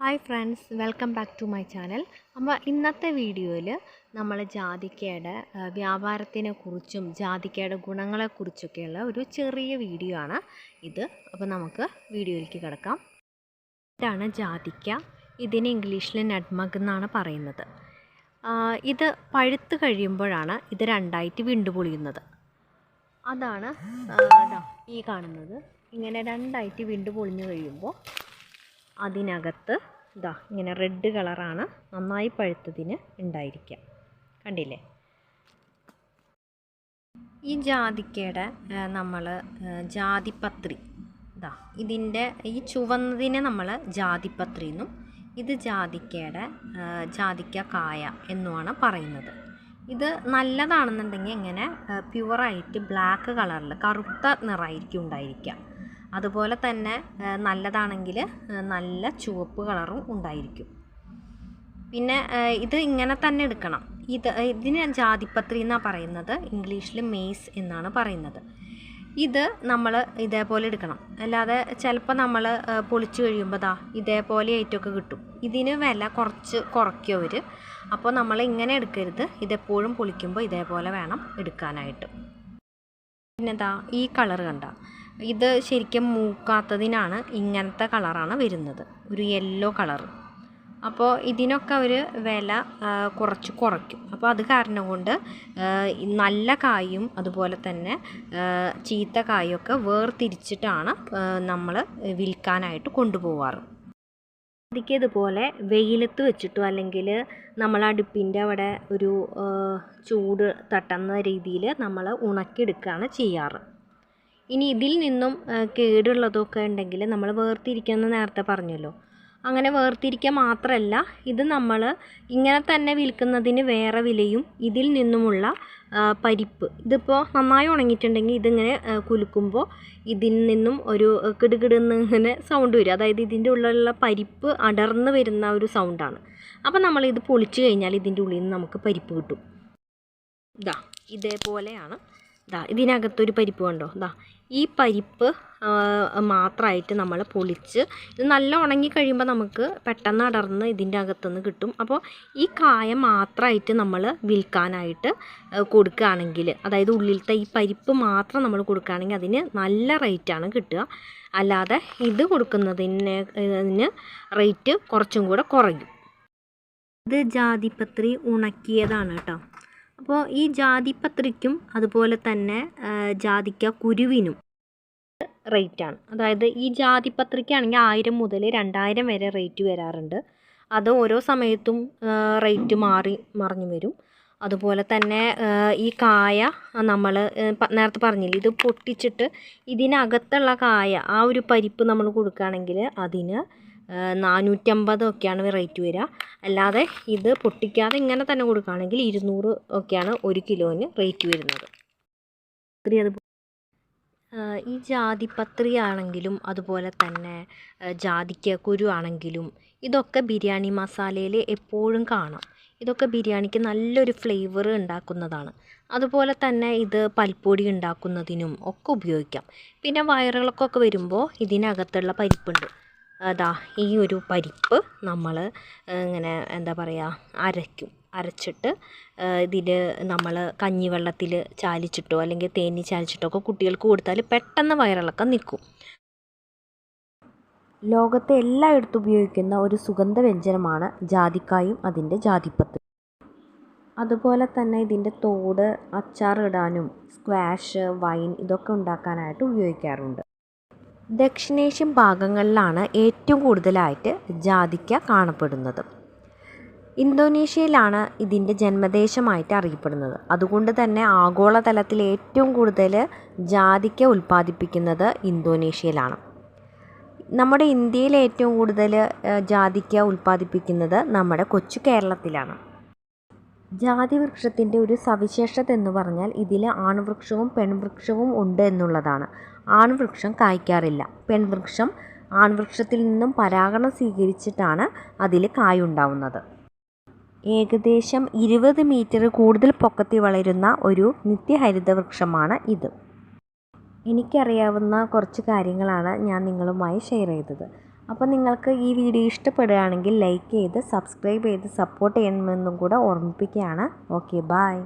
Hi friends welcome back to my channel അപ്പോൾ ഇന്നത്തെ വീഡിയോയിൽ നമ്മൾ ജാതിക്കയുടെ വ്യാപാരത്തിനെ കുറിച്ചും ജാതിക്കയുടെ ഗുണങ്ങളെക്കുറിച്ചൊക്കെയുള്ള ഒരു ചെറിയ വീഡിയോ ആണ് ഇത്. അപ്പോൾ നമുക്ക് വീഡിയോയിലേക്ക് കിടക്കാം. ഇതാണ് ജാതിക്ക. ഇതിന് ഇംഗ്ലീഷിൽ നട്മഗ് എന്നാണ് പറയുന്നത്. ഇത് പഴുത്ത് കഴിയുമ്പോഴാണ് ഇത് രണ്ടായിട്ട് വിണ്ടുപൊളിയുന്നത് അതാണ് ഈ കാണുന്നത്. ഇങ്ങനെ രണ്ടായിട്ട് വിണ്ടു പൊളിഞ്ഞു കഴിയുമ്പോൾ അതിനകത്ത് ഇതാ ഇങ്ങനെ റെഡ് കളറാണ് നന്നായി പഴുത്തതിന് ഉണ്ടായിരിക്കുക കണ്ടില്ലേ? ഈ ജാതിക്കയുടെ നമ്മൾ ജാതിപത്രി. ഇതാ ഇതിന്റെ ഈ ചുവന്നതിനെ നമ്മൾ ജാതിപത്രി എന്നും ഇത് ജാതിക്കയുടെ ജാതിക്ക കായ എന്നുമാണ് പറയുന്നത്. ഇത് നല്ലതാണെന്നുണ്ടെങ്കിൽ ഇങ്ങനെ പ്യുവറായിട്ട് ബ്ലാക്ക് കളറിൽ കറുത്ത നിറമായിരിക്കും ഉണ്ടായിരിക്കുക അതുപോലെ തന്നെ നല്ലതാണെങ്കിൽ നല്ല ചുവപ്പ് കളറും ഉണ്ടായിരിക്കും. പിന്നെ ഇത് ഇങ്ങനെ തന്നെ എടുക്കണം. ഇത് ഇതിന് ജാതിപത്രി എന്നാണ് പറയുന്നത്. ഇംഗ്ലീഷിൽ മെയ്സ് എന്നാണ് പറയുന്നത്. ഇത് നമ്മൾ ഇതേപോലെ എടുക്കണം. അല്ലാതെ ചിലപ്പോൾ നമ്മൾ പൊളിച്ചു കഴിയുമ്പോൾ ദാ ഇതേപോലെ ആയിട്ടൊക്കെ കിട്ടും. ഇതിന് വില കുറച്ച് കുറയ്ക്കും അവർ അപ്പോൾ നമ്മൾ ഇങ്ങനെ എടുക്കരുത്. ഇതെപ്പോഴും പൊളിക്കുമ്പോൾ ഇതേപോലെ വേണം എടുക്കാനായിട്ട്. പിന്നെ ദാ ഈ കളർ കണ്ട. ഇത് ശരിക്കും മൂക്കാത്തതിനാണ് ഇങ്ങനത്തെ കളറാണ് വരുന്നത്. ഒരു യെല്ലോ കളർ അപ്പോൾ ഇതിനൊക്കെ അവർ വില കുറച്ച് കുറയ്ക്കും. അപ്പോൾ അത് കാരണം കൊണ്ട് നല്ല കായും അതുപോലെ തന്നെ ചീത്ത കായൊക്കെ വേർതിരിച്ചിട്ടാണ് നമ്മൾ വിൽക്കാനായിട്ട് കൊണ്ടുപോവാറ്. അതിക്കതുപോലെ വെയിലത്ത് വെച്ചിട്ടോ അല്ലെങ്കിൽ നമ്മൾ അടുപ്പിന്റെ അവിടെ ഒരു ചൂട് തട്ടുന്ന രീതിയിൽ നമ്മൾ ഉണക്കിയെടുക്കുകയാണ് ചെയ്യാറ്. ഇനി ഇതിൽ നിന്നും കേടുള്ളതൊക്കെ ഉണ്ടെങ്കിൽ നമ്മൾ വേർതിരിക്കാമെന്ന് നേരത്തെ പറഞ്ഞല്ലോ. അങ്ങനെ വേർതിരിക്കുക മാത്രമല്ല ഇത് നമ്മൾ ഇങ്ങനെ തന്നെ വിൽക്കുന്നതിന് വേറെ വിലയും ഇതിൽ നിന്നുമുള്ള പരിപ്പ്. ഇതിപ്പോൾ നന്നായി ഉണങ്ങിയിട്ടുണ്ടെങ്കിൽ ഇതിങ്ങനെ കുലുക്കുമ്പോൾ ഇതിൽ നിന്നും ഒരു കിടുകിടുന്ന് ഇങ്ങനെ സൗണ്ട് വരും. അതായത് ഇതിന്റെ ഉള്ളിലുള്ള പരിപ്പ് അടർന്ന് വരുന്ന ഒരു സൗണ്ടാണ് അപ്പോൾ നമ്മളിത് പൊളിച്ചു കഴിഞ്ഞാൽ ഇതിന്റെ ഉള്ളിൽ നിന്ന് നമുക്ക് പരിപ്പ് കിട്ടും. ഇതാ ഇതേപോലെയാണ്. ഇതാ ഇതിനകത്തൊരു പരിപ്പ് കണ്ടോ? ഇതാ ഈ പരിപ്പ് മാത്രമായിട്ട് നമ്മൾ പൊളിച്ച് ഇത് നല്ല ഉണങ്ങി കഴിയുമ്പോൾ നമുക്ക് പെട്ടെന്ന് അടർന്ന് ഇതിന്റെ അകത്തുനിന്ന് കിട്ടും. അപ്പോൾ ഈ കായ മാത്രമായിട്ട് നമ്മൾ വിൽക്കാനായിട്ട് കൊടുക്കുകയാണെങ്കിൽ അതായത് ഉള്ളിലത്തെ ഈ പരിപ്പ് മാത്രം നമ്മൾ കൊടുക്കുകയാണെങ്കിൽ അതിന് നല്ല റേറ്റാണ് കിട്ടുക. അല്ലാതെ ഇത് കൊടുക്കുന്നതിന് റേറ്റ് കുറച്ചും കൂടെ കുറയും. ഇത് ജാതിപത്രി ഉണക്കിയതാണ് കേട്ടോ. അപ്പോൾ ഈ ജാതിപത്രിക്കും അതുപോലെ തന്നെ ജാതിക്ക കുരുവിനും റേറ്റാണ് അതായത് ഈ ജാതിപത്രിക്കാണെങ്കിൽ ആയിരം മുതൽ രണ്ടായിരം വരെ റേറ്റ് വരാറുണ്ട്. അത് ഓരോ സമയത്തും റേറ്റ് മാറി മറിഞ്ഞു വരും. അതുപോലെ തന്നെ ഈ കായ നമ്മൾ നേരത്തെ പറഞ്ഞില്ലേ ഇത് പൊട്ടിച്ചിട്ട് ഇതിനകത്തുള്ള കായ ആ ഒരു പരിപ്പ് നമ്മൾ കൊടുക്കുകയാണെങ്കിൽ അതിന് നാനൂറ്റമ്പത് ഒക്കെയാണ് റേറ്റ് വരിക. അല്ലാതെ ഇത് പൊട്ടിക്കാതെ ഇങ്ങനെ തന്നെ കൊടുക്കുകയാണെങ്കിൽ ഇരുന്നൂറ് ഒക്കെയാണ് ഒരു കിലോന് റേറ്റ് വരുന്നത്. ആ, ഈ ജാതിപത്രി ആണെങ്കിലും അതുപോലെ തന്നെ ജാതിക്ക കുരു ആണെങ്കിലും ഇതൊക്കെ ബിരിയാണി മസാലയിൽ എപ്പോഴും കാണാം. ഇതൊക്കെ ബിരിയാണിക്ക് നല്ലൊരു ഫ്ലേവർ ഉണ്ടാക്കുന്നതാണ്. അതുപോലെ തന്നെ ഇത് പൽപ്പൊടി ഉണ്ടാക്കുന്നതിനും ഒക്കെ ഉപയോഗിക്കാം. പിന്നെ വയറിളക്കമൊക്കെ വരുമ്പോൾ ഇതിനകത്തുള്ള പരിപ്പുണ്ട്. അതാ ഈ ഒരു പരിപ്പ് നമ്മൾ ഇങ്ങനെ എന്താ പറയുക അരയ്ക്കും. അരച്ചിട്ട് ഇതിൽ നമ്മൾ കഞ്ഞിവെള്ളത്തിൽ ചാലിച്ചിട്ടോ അല്ലെങ്കിൽ തേനി ചാലിച്ചിട്ടോ ഒക്കെ കുട്ടികൾക്ക് കൊടുത്താൽ പെട്ടെന്ന് വയറിളക്കം നിൽക്കും ലോകത്തെ എല്ലായിടത്തും ഉപയോഗിക്കുന്ന ഒരു സുഗന്ധ വ്യഞ്ജനമാണ് ജാതിക്കായും അതിന്റെ ജാതിപ്പത്ത്. അതുപോലെ തന്നെ ഇതിന്റെ തോട് അച്ചാറിടാനും സ്ക്വാഷ് വൈൻ ഇതൊക്കെ ഉണ്ടാക്കാനായിട്ട് ഉപയോഗിക്കാറുണ്ട്. ദക്ഷിണേഷ്യൻ ഭാഗങ്ങളിലാണ് ഏറ്റവും കൂടുതലായിട്ട് ജാതിക്ക കാണപ്പെടുന്നത്. ഇന്തോനേഷ്യയിലാണ് ഇതിന്റെ ജന്മദേശമായിട്ട് അറിയപ്പെടുന്നത്. അതുകൊണ്ട് തന്നെ ആഗോളതലത്തിൽ ഏറ്റവും കൂടുതൽ ജാതിക്ക ഉൽപ്പാദിപ്പിക്കുന്നത് ഇന്തോനേഷ്യയിലാണ്. നമ്മുടെ ഇന്ത്യയിൽ ഏറ്റവും കൂടുതൽ ജാതിക്ക ഉൽപ്പാദിപ്പിക്കുന്നത് നമ്മുടെ കൊച്ചു കേരളത്തിലാണ്. ജാതി വൃക്ഷത്തിന്റെ ഒരു സവിശേഷത എന്ന് പറഞ്ഞാൽ ഇതിൽ ആൺവൃക്ഷവും പെൺവൃക്ഷവും ഉണ്ട് എന്നുള്ളതാണ്. ആൺവൃക്ഷം കായ്ക്കാറില്ല. പെൺവൃക്ഷം ആൺവൃക്ഷത്തിൽ നിന്നും പരാഗണം സ്വീകരിച്ചിട്ടാണ് അതിൽ കായുണ്ടാവുന്നത് ഏകദേശം ഇരുപത് മീറ്റർ കൂടുതൽ പൊക്കത്തി വളരുന്ന ഒരു നിത്യഹരിത വൃക്ഷമാണ് ഇത്. എനിക്കറിയാവുന്ന കുറച്ച് കാര്യങ്ങളാണ് ഞാൻ നിങ്ങളുമായി ഷെയർ ചെയ്തത്. അപ്പോൾ നിങ്ങൾക്ക് ഈ വീഡിയോ ഇഷ്ടപ്പെടുകയാണെങ്കിൽ ലൈക്ക് ചെയ്ത് സബ്സ്ക്രൈബ് ചെയ്ത് സപ്പോർട്ട് ചെയ്യണമെന്നും കൂടെ ഓർമ്മിപ്പിക്കുകയാണ്. Okay bye